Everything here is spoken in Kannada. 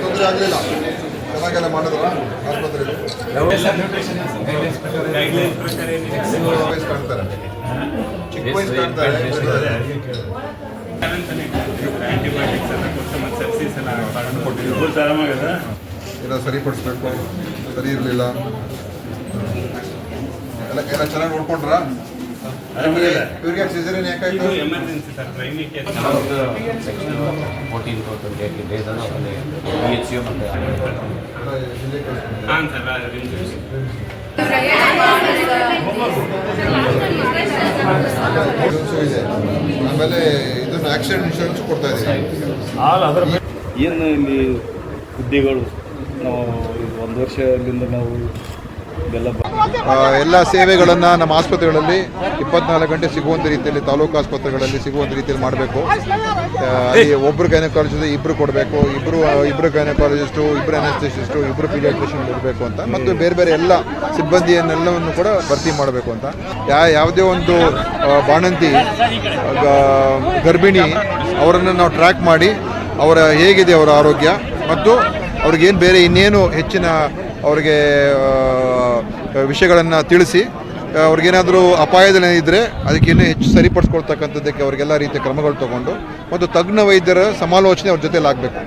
ತೊಂದರೆ ಆಗಲಿಲ್ಲ ಚೆನ್ನಾಗೆಲ್ಲ ಮಾಡಿದ್ರು ಆಸ್ಪತ್ರೆಯಲ್ಲಿ ವಯಸ್ಸು ಕಾಣ್ತಾರೆ ಚಿಕ್ಕ ವಯಸ್ಸು ಕಾಣ್ತಾರೆ ಆಂಟಿಬಯೋಟಿಕ್ಸ್ ಎಲ್ಲ ಕೊಟ್ಟು ಮತ್ತೆ ಸೆಪ್ಸಿಸ್ ಎಲ್ಲ ಕೊಟ್ಟಿದ್ರು ಎಲ್ಲ ಸರಿಪಡಿಸ್ಬೇಕು ಸರಿ ಇರಲಿಲ್ಲ. ಎಲ್ಲ ಎಲ್ಲ ಚೆನ್ನಾಗಿ ನೋಡ್ಕೊಂಡ್ರಾ? ಆರಾಮಾಗಿದೆ ಇವ್ರಿಗೆ ಸಿಸರಿನ್ ಯಾಕಾಯ್ತು ಇದು emergency sir training case section fourteen twenty eight days ಅನ್ನು ಬಿ ಎಚ್ ಯು ಮತ್ತು ಎಲ್ಲ ಇಲ್ಲೇ ಕಳ್ಸ್ಬಿಟ್ಟಿದ್ದಾರೆ. ಹಾಂ ಸರ್ ಅದು ಇನ್ಶೂರೆನ್ಸು ಇದೆ ಆಮೇಲೆ ಇದನ್ನು ಆಕ್ಸಿಡೆಂಟ್ ಇನ್ಶೂರೆನ್ಸ್ ಕೊಡ್ತಾ ಇದ್ದೀವಿ. ಏನು ಇಲ್ಲಿ ಹುದ್ದೆಗಳು? ಒಂದು ವರ್ಷದಿಂದ ನಾವು ಎಲ್ಲ ಸೇವೆಗಳನ್ನು ನಮ್ಮ ಆಸ್ಪತ್ರೆಗಳಲ್ಲಿ ಇಪ್ಪತ್ನಾಲ್ಕು ಗಂಟೆ ಸಿಗುವಂಥ ರೀತಿಯಲ್ಲಿ, ತಾಲೂಕು ಆಸ್ಪತ್ರೆಗಳಲ್ಲಿ ಸಿಗುವಂಥ ರೀತಿಯಲ್ಲಿ ಮಾಡಬೇಕು. ಒಬ್ಬರು ಗೈನಕಾಲಜಿಸ್ಟ್ ಇಬ್ಬರು ಕೊಡಬೇಕು ಇಬ್ಬರು ಇಬ್ಬರು ಗೈನಕಾಲಜಿಸ್ಟು ಇಬ್ಬರು ಅನೆಸ್ಥೆಸಿಸ್ಟು ಇಬ್ಬರು ಪೀಡಿಯಾಟ್ರಿಷನ್ ಇರಬೇಕು ಅಂತ, ಮತ್ತು ಬೇರೆ ಬೇರೆ ಎಲ್ಲ ಸಿಬ್ಬಂದಿಯನ್ನೆಲ್ಲವನ್ನು ಕೂಡ ಭರ್ತಿ ಮಾಡಬೇಕು ಅಂತ. ಯಾ, ಯಾವುದೇ ಒಂದು ಬಾಣಂತಿ ಗರ್ಭಿಣಿ ಅವರನ್ನು ನಾವು ಟ್ರ್ಯಾಕ್ ಮಾಡಿ, ಅವರ ಹೇಗಿದೆ ಅವರ ಆರೋಗ್ಯ, ಮತ್ತು ಅವ್ರಿಗೇನು ಬೇರೆ ಇನ್ನೇನು ಹೆಚ್ಚಿನ ಅವ್ರಿಗೆ ವಿಷಯಗಳನ್ನು ತಿಳಿಸಿ ಅವ್ರಿಗೇನಾದರೂ ಅಪಾಯದಲ್ಲಿ ಇದ್ದರೆ ಅದಕ್ಕೆ ಇನ್ನೂ ಹೆಚ್ಚು ಸರಿಪಡಿಸ್ಕೊಳ್ತಕ್ಕಂಥದ್ದಕ್ಕೆ ಅವ್ರಿಗೆಲ್ಲ ರೀತಿಯ ಕ್ರಮಗಳು ತಗೊಂಡು, ಮತ್ತು ತಜ್ಞ ವೈದ್ಯರ ಸಮಾಲೋಚನೆ ಅವ್ರ ಜೊತೆಲಿ ಆಗಬೇಕು.